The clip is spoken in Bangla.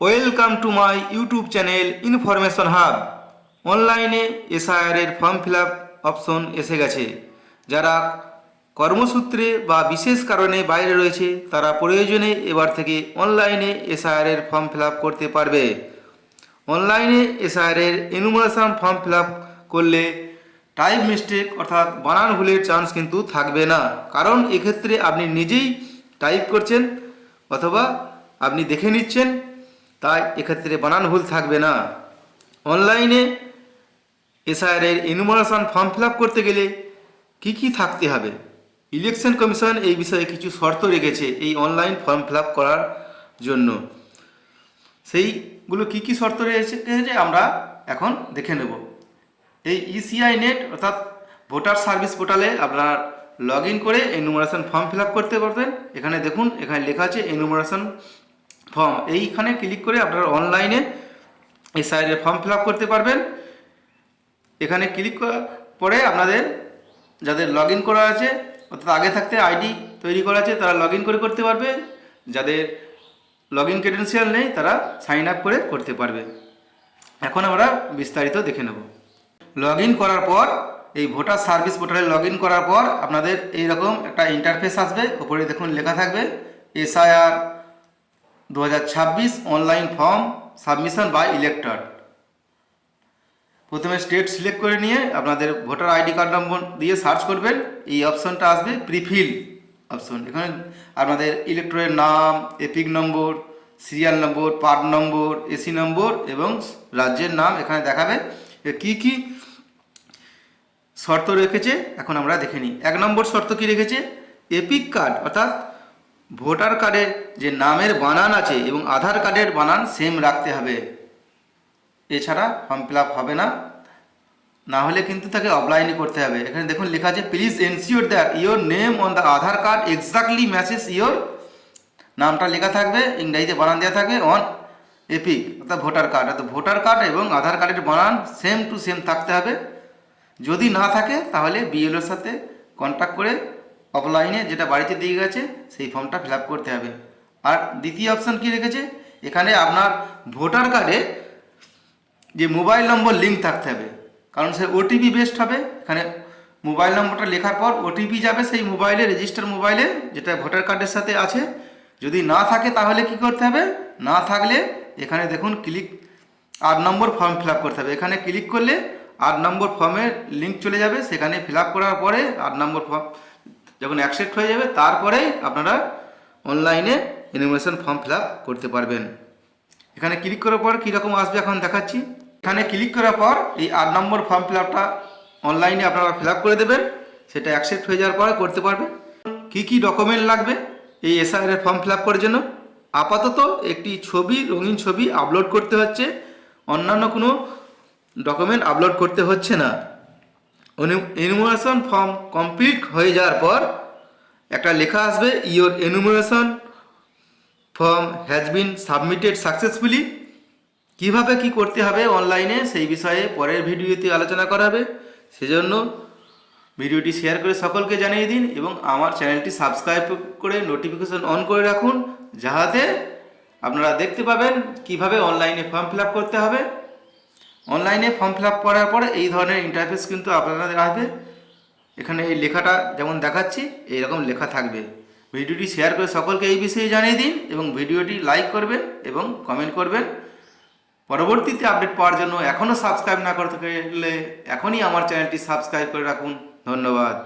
Welcome to my YouTube channel information hub অনলাইনে এসআইআর এর ফর্ম ফিল অপশন এসে গেছে। যারা কর্মসূত্রে বা বিশেষ কারণে বাইরে রয়েছে, তারা প্রয়োজনে এবার থেকে অনলাইনে এসআইআর এর ফর্ম ফিল করতে পারবে। অনলাইনে এসআইআর এর এনুমারেশন ফর্ম ফিল করলে টাইপ মিস্টেক অর্থাৎ বানান ভুলের চান্স কিন্তু থাকবে না। কারণ এক্ষেত্রে আপনি নিজেই টাইপ করছেন অথবা আপনি দেখে নিচ্ছেন। তাই এক্ষেত্রে বানান ভুল থাকবে না। অনলাইনে এসআইআর এর এনুমারেশন ফর্ম ফিল করতে গেলে কি কি থাকতে হবে? ইলেকশন কমিশন এই বিষয়ে কিছু শর্ত রেখেছে এই অনলাইন ফর্ম ফিল করার জন্য। সেইগুলো কি কি শর্ত রয়েছে আমরা এখন দেখে নেব। এই ইসিআই নেট অর্থাৎ ভোটার সার্ভিস পোর্টালে আপনার লগ করে এনুমারেশন ফর্ম ফিল করতে পারবেন। এখানে দেখুন, এখানে লেখা আছে এনুমারেশন ফর্ম এইখানে ক্লিক করে আপনারা অনলাইনে এসআইআর এর ফর্ম ফিল করতে পারবেন। এখানে ক্লিক করার পরে আপনাদের যাদের লগ করা আছে, অর্থাৎ আগে থাকতে আইডি তৈরি করা আছে, তারা লগ করে করতে পারবে। যাদের লগ ইন ক্রেডেন্সিয়াল নেই, তারা সাইন আপ করে করতে পারবে। এখন আমরা বিস্তারিত দেখে নেব। লগ করার পর, এই ভোটার সার্ভিস পোর্টালে লগ করার পর আপনাদের এইরকম একটা ইন্টারফেস আসবে। ওপরে দেখুন লেখা থাকবে এসআইআর দু হাজার ছাব্বিশ online form submission by elector প্রথমে স্টেট সিলেক্ট করে নিয়ে আপনাদের ভোটার আইডি কার্ড নম্বর দিয়ে সার্চ করবেন। এই অপশনটা আসবে প্রিফিল অপশন এখানে আপনাদের ইলেকট্রনের নাম EPIC number serial number part number AC number এবং রাজ্যের নাম এখানে দেখাবে। কি কি শর্ত রেখেছে এখন আমরা দেখে নিই। এক নম্বর শর্ত কি রেখেছে? এপিক কার্ড অর্থাৎ ভোটার কার্ডের যে নামের বানান আছে এবং আধার কার্ডের বানান সেম রাখতে হবে। এছাড়া ফর্ম ফিল হবে না। না হলে কিন্তু তাকে অফলাইনে করতে হবে। এখানে দেখুন লেখা আছে please ensure that your name on the Aadhaar card exactly matches your নামটা লেখা থাকবে, ইংরাজিতে বানান দেওয়া থাকবে অন এপিক অর্থাৎ ভোটার কার্ড। অর্থাৎ ভোটার কার্ড এবং আধার কার্ডের বানান সেম টু সেম থাকতে হবে। যদি না থাকে তাহলে বিএলওর সাথে কন্ট্যাক্ট করে অফলাইনে যেটা বাড়িতে দিয়ে গেছে, সেই ফর্মটা ফিল করতে হবে। আর দ্বিতীয় অপশান কি রেখেছে? এখানে আপনার ভোটার কার্ডে যে মোবাইল নম্বর লিঙ্ক থাকতে হবে। কারণ সে ওটিপি বেস্ট হবে। এখানে মোবাইল নম্বরটা লেখার পর ওটিপি যাবে সেই মোবাইলে রেজিস্টার মোবাইলে যেটা ভোটার কার্ডের সাথে আছে। যদি না থাকে তাহলে কি করতে হবে? না থাকলে এখানে দেখুন ক্লিক আট নম্বর ফর্ম ফিল করতে হবে। এখানে ক্লিক করলে আট নম্বর ফর্মের লিঙ্ক চলে যাবে। সেখানে ফিল করার পরে আট নম্বর ফর্ম যখন অ্যাকসেপ্ট হয়ে যাবে, তারপরেই আপনারা অনলাইনে ইনফরমেশন ফর্ম ফিল করতে পারবেন। এখানে ক্লিক করার পর কীরকম আসবে এখন দেখাচ্ছি। এখানে ক্লিক করার পর এই আট নম্বর ফর্ম ফিল অনলাইনে আপনারা ফিল করে দেবেন। সেটা অ্যাকসেপ্ট হয়ে যাওয়ার পরে করতে পারবেন। কি কি ডকুমেন্ট লাগবে এই এসআইআর ফর্ম ফিল করার জন্য? আপাতত একটি ছবি, রঙিন ছবি আপলোড করতে হচ্ছে। অন্যান্য কোনো ডকুমেন্ট আপলোড করতে হচ্ছে না। এনুমারেশন ফর্ম কমপ্লিট হয়ে যাওয়ার পর একটা লেখা আসবে your enumeration form has been submitted successfully কীভাবে কি করতে হবে অনলাইনে সেই বিষয়ে পরের ভিডিওতে আলোচনা করা হবে। সেজন্য ভিডিওটি শেয়ার করে সকলকে জানিয়ে দিন এবং আমার চ্যানেলটি সাবস্ক্রাইব করে নোটিফিকেশন অন করে রাখুন, যাহাতে আপনারা দেখতে পাবেন কীভাবে অনলাইনে ফর্ম ফিল করতে হবে। অনলাইনে ফর্ম ফিল আপ করার পরে এই ধরনের ইন্টারফেস কিন্তু আপনাদের আসবে। এখানে এই লেখাটা যেমন দেখাচ্ছি, এইরকম লেখা থাকবে। ভিডিওটি শেয়ার করে সকলকে এই বিষয়ে জানিয়ে দিন এবং ভিডিওটি লাইক করবেন এবং কমেন্ট করবেন। পরবর্তীতে আপডেট পাওয়ার জন্য এখনও সাবস্ক্রাইব না করতে গেলে এখনই আমার চ্যানেলটি সাবস্ক্রাইব করে রাখুন। ধন্যবাদ।